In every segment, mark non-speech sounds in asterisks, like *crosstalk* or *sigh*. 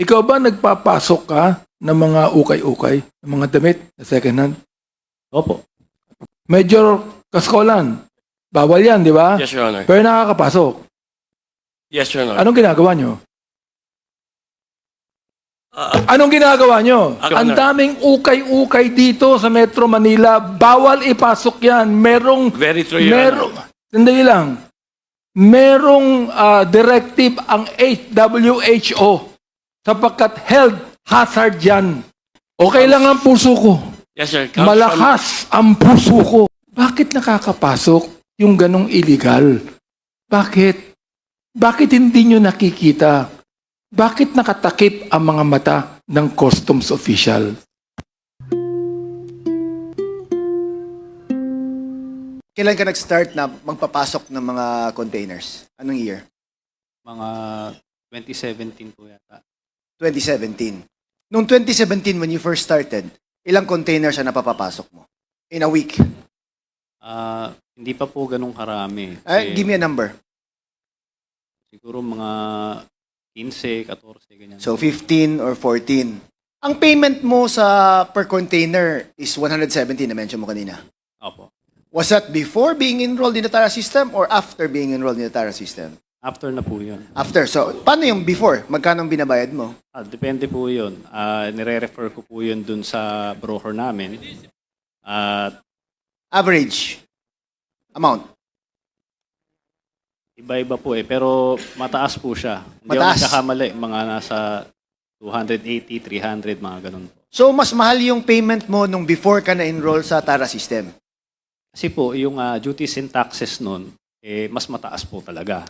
Ikaw ba nagpapasok ka ng mga ukay-ukay, ng mga damit na second hand? Opo. Major Kaskolan, bawal yan, di ba? Yes, Your Honor. Pero nakakapasok. Yes, Your Honor. Anong ginagawa nyo? Ah, Anong ginagawa nyo? Your Ang Honor. daming ukay-ukay dito sa Metro Manila. Bawal ipasok yan. Merong, very true, Your merong, Honor. sandali lang. Merong ah, directive ang WHO sapagkat health hazard yan. Okay lang ang puso ko. Yes, sir. Comes Malakas ang puso ko. Bakit nakakapasok yung ganong illegal? Bakit? Bakit hindi nyo nakikita? Bakit nakatakip ang mga mata ng customs official? Kailan ka nag-start na magpapasok ng mga containers? Anong year? Mga 2017 po yata. 2017. Noong 2017, when you first started, ilang containers ang napapapasok mo? In a week? Ah, hindi pa po ganun karami. Ay, Kasi give me a number. Siguro mga 15, 14, ganyan. So, 15 or 14. Ang payment mo sa per container is 170 na mention mo kanina. Opo. Was that before being enrolled in the TARA system or after being enrolled in the TARA system? After na po yun. After. So, paano yung before? Magkano ang binabayad mo? Ah, depende po yun. Ah, nire-refer ko po yun dun sa broker namin. At Average amount. iba-iba po eh. Pero mataas po siya. Hindi Mataas? ako nagkakamali. Mga nasa 280, 300, mga ganun po. So, mas mahal yung payment mo nung before ka na-enroll sa TARA system. Kasi po, yung ah, duties and taxes nun, eh, mas mataas po talaga.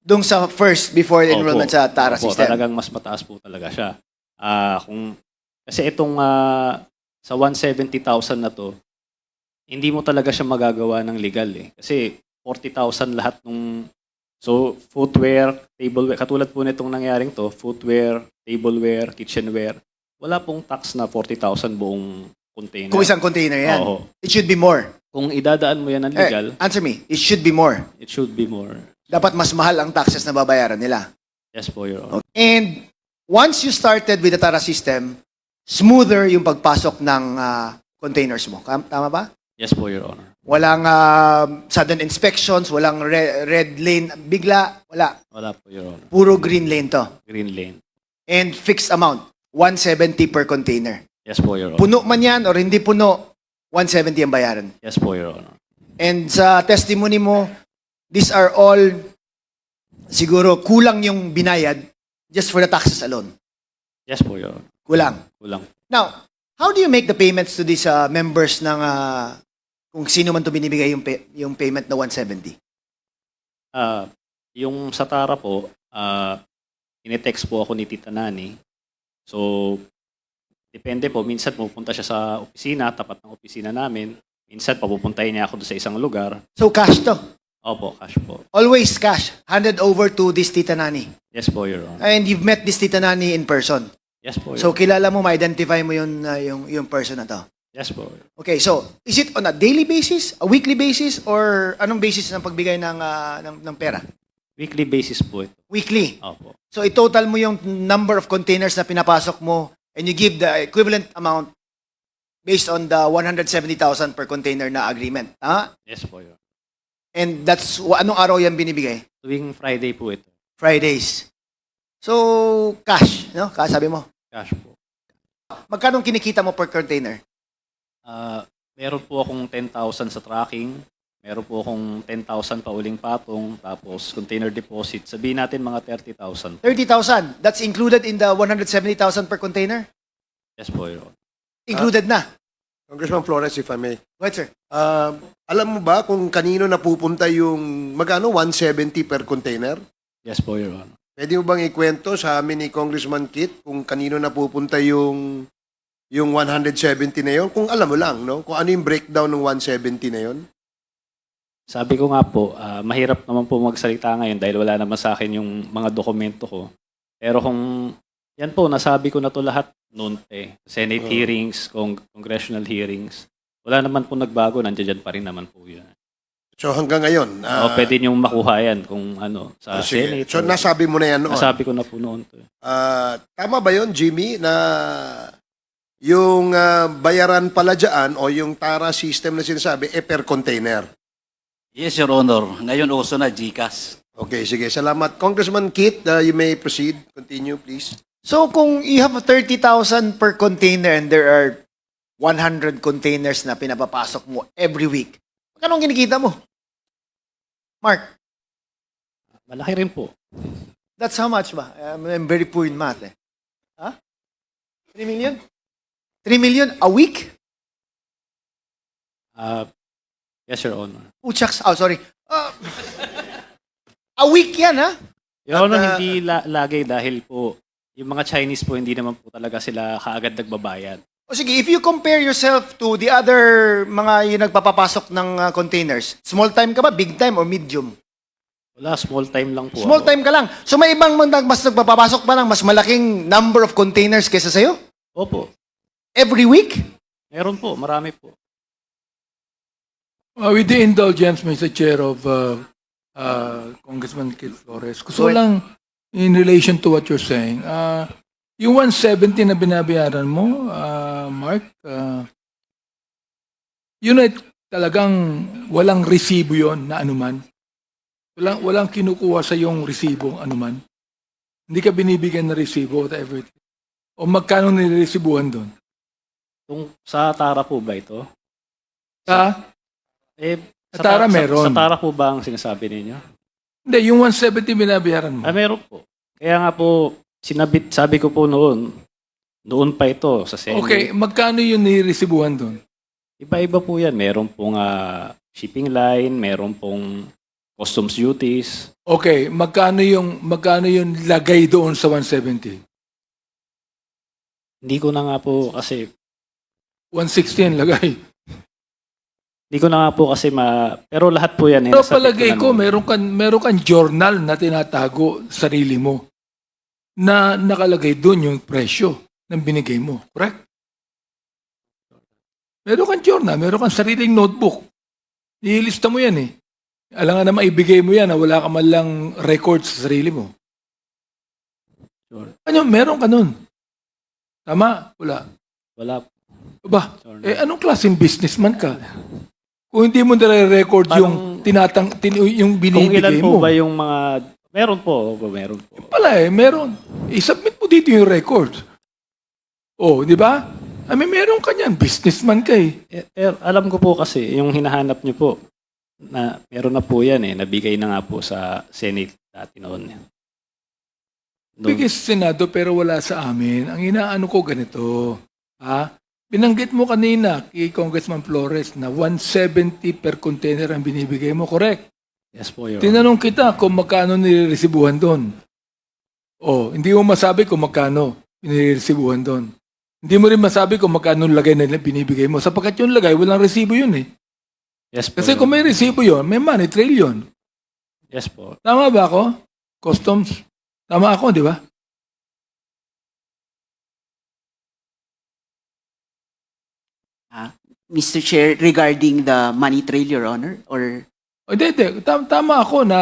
Doon sa first, before enrollment Opo. sa TARA Opo, system. talagang mas mataas po talaga siya. Ah, kung kasi itong ah, sa 170,000 na to, hindi mo talaga siya magagawa ng legal eh. Kasi 40,000 lahat nung So, footwear, tableware, katulad po nitong nangyaring to, footwear, tableware, kitchenware, wala pong tax na 40,000 buong container. Kung isang container yan. Oo. It should be more. Kung idadaan mo yan ng legal, Eh, answer me. It should be more. it should be more. Dapat mas mahal ang taxes na babayaran nila. Yes po, Your Honor. And once you started with the TARA system, smoother yung pagpasok ng ah, containers mo. Kam- Tama ba? Yes po, Your Honor. Walang ah, sudden inspections, walang re- red lane bigla, wala. Wala po, Your Honor. Puro green lane to. Green lane. And fixed amount, 170 per container. Yes po, Your Honor. Puno man yan or hindi puno, 170 ang bayaran. Yes po, Your Honor. And sa testimony mo, these are all siguro kulang yung binayad just for the taxes alone. Yes po, Your Honor. Kulang. Kulang. Now, how do you make the payments to these uh, members ng uh, kung sino man to binibigay yung pay- yung payment na 170? Ah, yung sa Tara po, ah, inetext po ako ni Tita Nani. So, depende po. Minsan pupunta siya sa opisina, tapat ng opisina namin. Minsan papupuntahin niya ako doon sa isang lugar. So cash to. Opo, cash po. Always cash. Handed over to this Tita Nani. Yes po, Your Honor. And you've met this Tita Nani in person. Yes po, Your So kilala mo, ma-identify mo yung, uh, yung, yung person na to. Yes po. Okay, so is it on a daily basis, a weekly basis, or anong basis ng pagbigay ng, uh, ng, ng pera? Weekly basis po ito. Weekly. Opo. So i-total mo yung number of containers na pinapasok mo and you give the equivalent amount based on the 170,000 per container na agreement. Ha? Yes po, Your. And that's, anong araw yan binibigay? Tuwing Friday po ito. Fridays. So, cash, no? Cash, sabi mo. Cash po. Magkano kinikita mo per container? Ah, meron po akong 10,000 sa tracking. Meron po akong 10,000 pa uling patong. Tapos container deposit. Sabihin natin mga 30,000. 30,000. That's included in the 170,000 per container? Yes po, Your Honor. Included na. Congressman Flores, if I may. Ahead, sir. Ah, alam mo ba kung kanino napupunta yung magkano 170 per container? Yes po, Your Honor. Pwede mo bang ikwento sa amin ni Congressman Kit kung kanino napupunta yung yung 170 na yon? Kung alam mo lang, no? Kung ano yung breakdown ng 170 na yon? Sabi ko nga po, ah, mahirap naman po magsalita ngayon dahil wala naman sa akin yung mga dokumento ko. Pero kung yan po, nasabi ko na to lahat noon eh. Senate Oo. hearings, cong- congressional hearings. Wala naman po nagbago, nandiyan dyan pa rin naman po yun. So hanggang ngayon. o ah, pwede niyong makuha yan kung ano, sa oh. Senate. So or- nasabi mo na yan noon. Nasabi ko na po noon. To. Ah, tama ba yon Jimmy, na yung ah, bayaran pala dyan o yung TARA system na sinasabi, eh per container? Yes, Your Honor. Ngayon uso na GCAS. Okay, sige. Salamat. Congressman Kit, ah, you may proceed. Continue, please. So kung you have 30,000 per container and there are 100 containers na pinapapasok mo every week, magkano ang kinikita mo? Mark, Malaki rin po. that's how much ba? I'm, I'm very poor in math eh. Ha? 3 million? 3 million a week? Ah, yes, Your Honor. Puchaks, oh sorry. Ah, *laughs* a week yan ha? Your Honor, ah, hindi la- lagi dahil po, yung mga Chinese po, hindi naman po talaga sila kaagad nagbabayad. O sige, if you compare yourself to the other mga yung nagpapapasok ng ah, containers, small time ka ba, big time or medium? Wala, small time lang po Small ako. time ka lang. So may ibang mag- mas nagpapapasok pa ng mas malaking number of containers kaysa sa'yo? Opo. Every week? Meron po, marami po. Uh, with the indulgence, Mr. Chair of uh, uh, Congressman Kit Flores, gusto ko lang in relation to what you're saying, uh, yung 170 na binabayaran mo, uh, Mark, uh, yun ay talagang walang resibo yon na anuman. Walang, walang kinukuha sa yung resibo anuman. Hindi ka binibigyan ng resibo, whatever. it is. O magkano niliresibuhan doon? Tung, sa Tara po ba ito? Ha? Eh, Sa Tara sa- meron. Sa, Tara po ba ang sinasabi ninyo? Hindi, yung 170 binabayaran mo. Ah, meron po. Kaya nga po, sinabit, sabi ko po noon, noon pa ito sa Senate. Okay, magkano yung niresibuhan doon? Iba-iba po yan. Meron pong ah, shipping line, meron pong customs duties. Okay, magkano yung magkano yung lagay doon sa 170? Hindi ko na nga po kasi 160 ang lagay. Hindi ko na nga po kasi ma... Pero lahat po yan. eh, Pero palagay ko, meron kang, meron kang journal na tinatago sa sarili mo na nakalagay doon yung presyo ng binigay mo. Correct? Meron kang journal, meron kang sariling notebook. Ilista mo yan eh. Alam nga na maibigay mo yan na wala ka man lang record sa sarili mo. Sure. Ano, meron ka nun. Tama? Wala. Wala. Ba, eh anong klaseng businessman ka? Kung hindi mo nare-record Parang- yung tinatang tin, yung Kung binibigay ilan mo. po ba yung mga... Meron po. Opo, Meron po. Pala eh, meron. I-submit mo dito yung record. Oh, di ba? I mean, meron ka niyan. Businessman ka eh. Eh, eh, alam ko po kasi, yung hinahanap nyo po, na meron na po yan eh. Nabigay na nga po sa Senate dati noon. Noon. Bigay sa Senado pero wala sa amin. Ang inaano ko ganito. Ha? Binanggit mo kanina kay Congressman Flores na 170 per container ang binibigay mo. Correct? Yes po, Your Tinanong kita kung magkano niliresibuhan doon. Oh, hindi mo masabi kung magkano niliresibuhan doon. Hindi mo rin masabi kung magkano lagay na binibigay mo. Sapagkat yung lagay, walang resibo yun eh. Yes po, Kasi Your kung may resibo yun, may money trail yun. Yes po. Tama ba ako? Customs. Tama ako, di ba? Mr. Chair, regarding the money trail, Your Honor, or O, Hindi, hindi. Tam- Tama ako na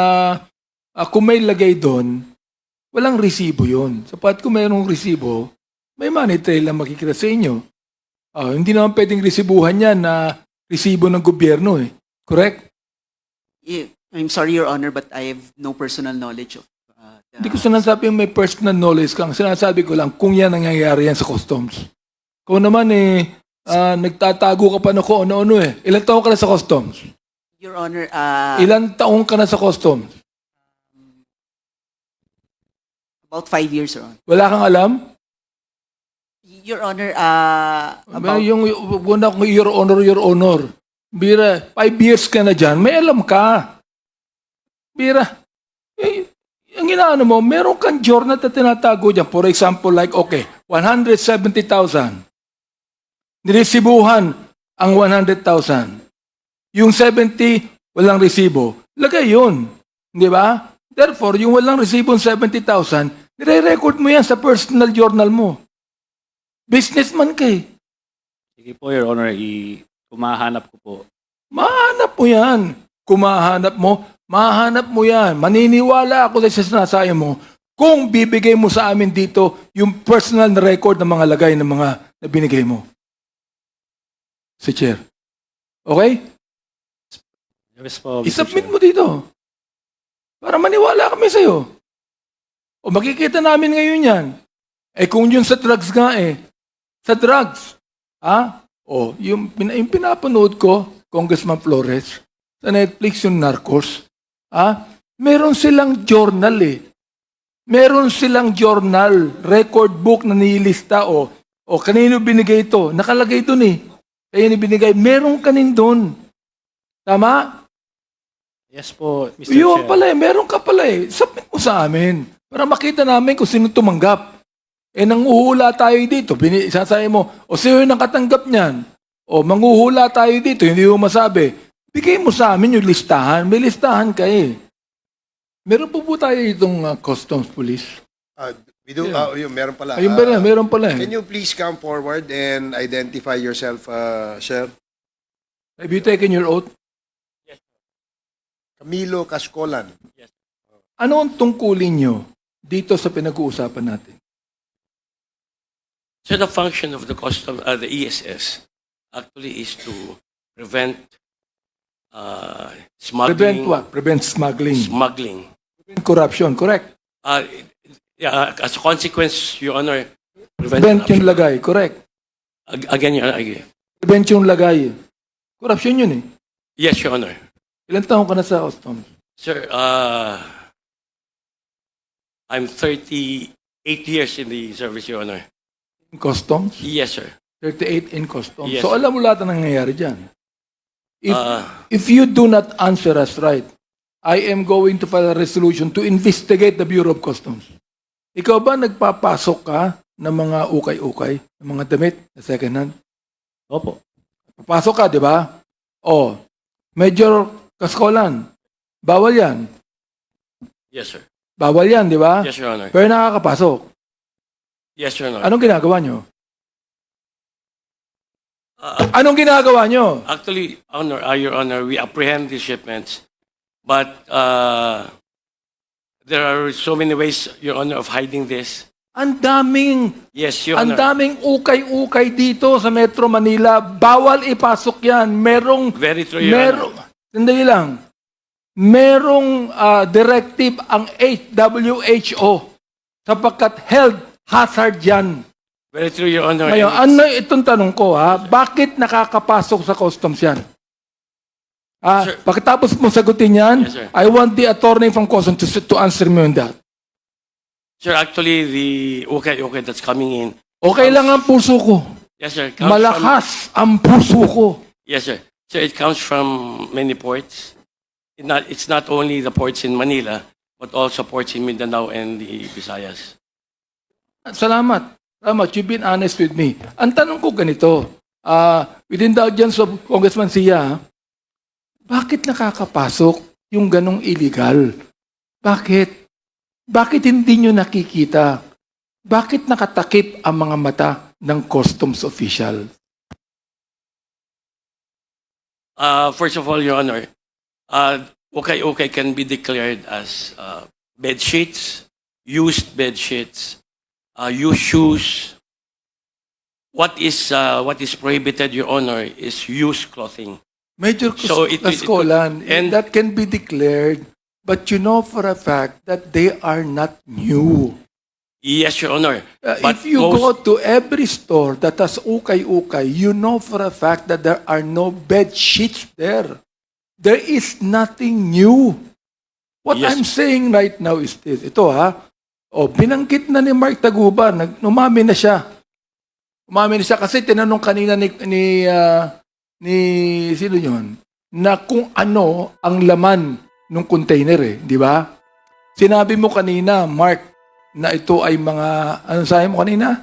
ah, kung may lagay doon, walang resibo yun. Sapat kung mayroong resibo, may money trail na makikita sa inyo. Ah, hindi naman pwedeng resibuhan yan na resibo ng gobyerno eh. Correct? eh, I'm sorry, Your Honor, but I have no personal knowledge of uh, the- Hindi ko sinasabi yung may personal knowledge kang. Sinasabi ko lang kung yan nangyayari yan sa customs. Kung naman eh, ah, nagtatago ka pa na kung ano-ano eh. Ilan taong ka na sa customs? Your Honor, uh, Ilan taong ka na sa customs? about five years, Your Honor. Wala kang alam? Your Honor, uh, about, yung, yung kong your honor, your honor. Bira, five years ka na dyan, may alam ka. Bira, eh, ang inaano mo, meron kang journal na tinatago dyan. For example, like, okay, 170,000. Niresibuhan ang 100,000. Yung 70, walang resibo. Lagay yun. Di ba? Therefore, yung walang resibo 70,000, nire-record mo yan sa personal journal mo. Businessman ka eh. Sige po, Your Honor, i kumahanap ko po. Mahanap mo yan. Kung mahanap mo, mahanap mo yan. Maniniwala ako sa sinasabi mo kung bibigay mo sa amin dito yung personal na record ng mga lagay ng mga na binigay mo. Si Chair. Okay? Yes po, Mr. I-submit mo dito. Para maniwala kami sa'yo. O makikita namin ngayon yan. Eh kung yun sa drugs nga eh. Sa drugs. Ha? O, yung, yung pinapanood ko, Congressman Flores, sa Netflix yung Narcos. Ha? Meron silang journal eh. Meron silang journal, record book na nilista o o kanino binigay ito? Nakalagay doon eh. Kaya binigay. Meron kanin doon. Tama? Yes po, Mr. Yun Chair. pala eh, meron ka pala eh. Submit mo sa amin. Para makita namin kung sino tumanggap. Eh, nanguhula tayo dito. Bini, sasabi mo, o sino yung nakatanggap niyan? O manguhula tayo dito, hindi mo masabi. Bigay mo sa amin yung listahan. May listahan ka eh. Meron po po tayo itong uh, customs police. Ah, we do, Yeah. ah, yun, meron pala. Ayun ba Ah, meron pala Can eh. you please come forward and identify yourself, uh, sir? Have you taken your oath? Camilo Cascolan. Ano ang tungkulin nyo dito sa pinag-uusapan natin? So the function of the custom, uh, the ESS actually is to prevent uh, smuggling. Prevent what? Prevent smuggling. Smuggling. Prevent corruption, correct? Uh, yeah, as a consequence, Your Honor, prevent, yung corruption. lagay, correct? Ag- Again, Your Honor, I- Prevent yung lagay. Corruption yun eh. yes, Your Honor. Ilan taon ka na sa customs? Sir, uh, I'm 38 years in the service, Your Honor. In customs? Yes, sir. 38 in customs. Yes, so alam mo lahat ang nangyayari dyan. If, Uh, if you do not answer us right, I am going to file a resolution to investigate the Bureau of Customs. Ikaw ba nagpapasok ka ng mga ukay-ukay, ng mga damit na second hand? Opo. Papasok ka, di ba? O, Major Kaskolan, bawal yan. yes, sir. Bawal yan, di ba? Yes, Your Honor. Pero nakakapasok. Yes, Your Honor. Anong ginagawa nyo? Uh, Anong ginagawa nyo? Actually, Honor, uh, Your Honor, we apprehend these shipments, but uh, there are so many ways, Your Honor, of hiding this. Ang daming, Yes, Your ang Honor. daming ukay-ukay dito sa Metro Manila. Bawal ipasok yan. Merong, Very true, Your merong, Honor. sandali lang. Merong ah, directive ang WHO sapagkat health hazard yan. Very true, Your Honor. Ngayon, And ano itong tanong ko ha? Bakit nakakapasok sa customs yan? Ah, Sir. pagkatapos mo sagutin yan, Yes, sir. I want the attorney from customs to, to answer me on that. Sir, actually, the okay, okay that's coming in. Okay lang ang puso ko. Yes, sir. comes Malakas ang puso ko. From, yes, sir. Sir, it comes from many ports. It not, it's not only the ports in Manila, but also ports in Mindanao and the Visayas. Salamat. Salamat. You've been honest with me. Ang tanong ko ganito, ah, within the audience of Congressman Sia, bakit nakakapasok yung ganong illegal? Bakit? Bakit hindi nyo nakikita? Bakit nakatakip ang mga mata ng customs official? Uh, first of all, Your Honor, uh, okay, okay can be declared as uh, bed sheets, used bed sheets, uh, used shoes. What is uh, what is prohibited, Your Honor, is used clothing. Major So, it- it- Kaskolan, and- that can be declared, but you know for a fact that they are not new. Yes, Your Honor. Uh, But if you most- go to every store that has ukay-ukay, you know for a fact that there are no bed sheets there. There is nothing new. What Yes. I'm saying right now is this. Ito ha. O, binanggit na ni Mark Taguba. Nag, umami na siya. Umami na siya kasi tinanong kanina ni, ni, ah, ni sino yun? Na kung ano ang laman ng container eh. Di ba? Sinabi mo kanina, Mark, na ito ay mga, ano sabi mo kanina?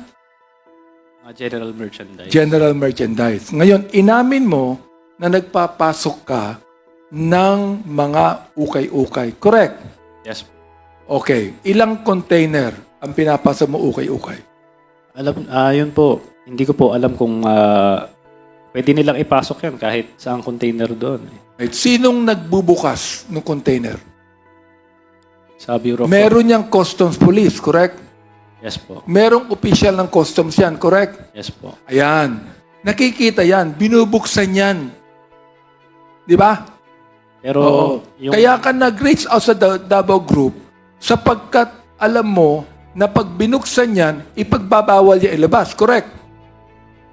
Mga general merchandise. General merchandise. Ngayon, inamin mo na nagpapasok ka ng mga ukay-ukay. Correct? yes. Okay. Ilang container ang pinapasok mo ukay-ukay? Alam, ah yun po, hindi ko po alam kung ah, Pwede nilang ipasok yan kahit saang container doon. eh. Right? Sinong nagbubukas ng container? Sa Bureau of Meron niyang customs police, correct? Yes po. Merong official ng customs yan, correct? Yes po. Ayan. Nakikita yan. Binubuksan yan. Di ba? Pero Oo. yung Kaya ka nag-reach out sa Da- Davao Group sapagkat alam mo na pag binuksan yan, ipagbabawal niya ilabas. Correct?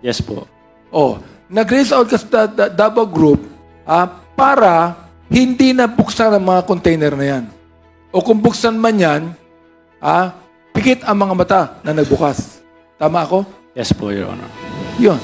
Yes po. Oh, nag-reach out ka sa Da- Da- Davao Group ah, para hindi na buksan ang mga container na yan. O kung buksan man yan, ah, pikit ang mga mata na nagbukas. Tama ako? Yes po, Your Honor. Yun.